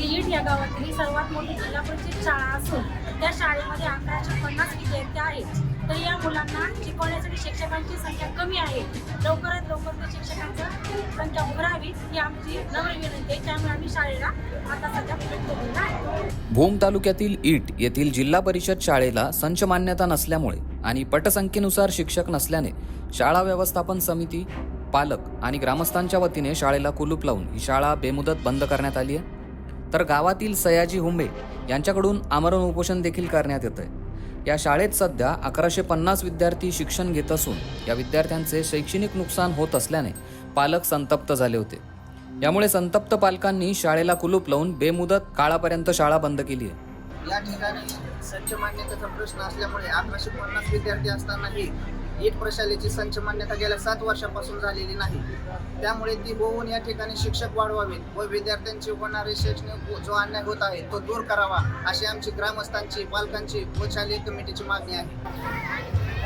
सिलीड या गावातील सर्वात मोठी जिल्हा परिषद शाळा असून त्या शाळेमध्ये अकराशे पन्नास विद्यार्थी आहेत. तर या मुलांना शिकवण्यासाठी शिक्षकांची संख्या कमी आहे. लवकरात लवकर त्या शिक्षकांची संख्या उभारावी ही आमची नम्र विनंती आहे. त्यामुळे आम्ही शाळेला आता सध्या प्रयत्न आहे. भूम तालुक्यातील ईट येथील जिल्हा परिषद शाळेला संच मान्यता नसल्यामुळे आणि पटसंख्येनुसार शिक्षक नसल्याने शाळा व्यवस्थापन समिती पालक आणि ग्रामस्थांच्या वतीने शाळेला कुलूप लावून ही शाळा बेमुदत बंद करण्यात आली आहे. तर गावातील सयाजी हुंबे यांच्याकडून आमरण उपोषण देखील करण्यात येत आहे या शाळेत सध्या अकराशे पन्नास विद्यार्थी शिक्षण घेत असून या विद्यार्थ्यांचे शैक्षणिक नुकसान होत असल्याने पालक संतप्त झाले होते. यामुळे संतप्त पालकांनी शाळेला कुलूप लावून बेमुदत काळापर्यंत शाळा बंद केली आहे. या ठिकाणी संच मान्यतेचा प्रश्न असल्यामुळे अकराशे पन्नास विद्यार्थी असतानाही ईट प्रशालेची संच मान्यता गेल्या सात वर्षापासून झालेली नाही. त्यामुळे ती होऊन या ठिकाणी शिक्षक वाढवावेत व विद्यार्थ्यांची होणारे शैक्षणिक जो अन्याय होत आहे तो दूर करावा अशी आमची ग्रामस्थांची पालकांची व शालेय कमिटीची मागणी आहे.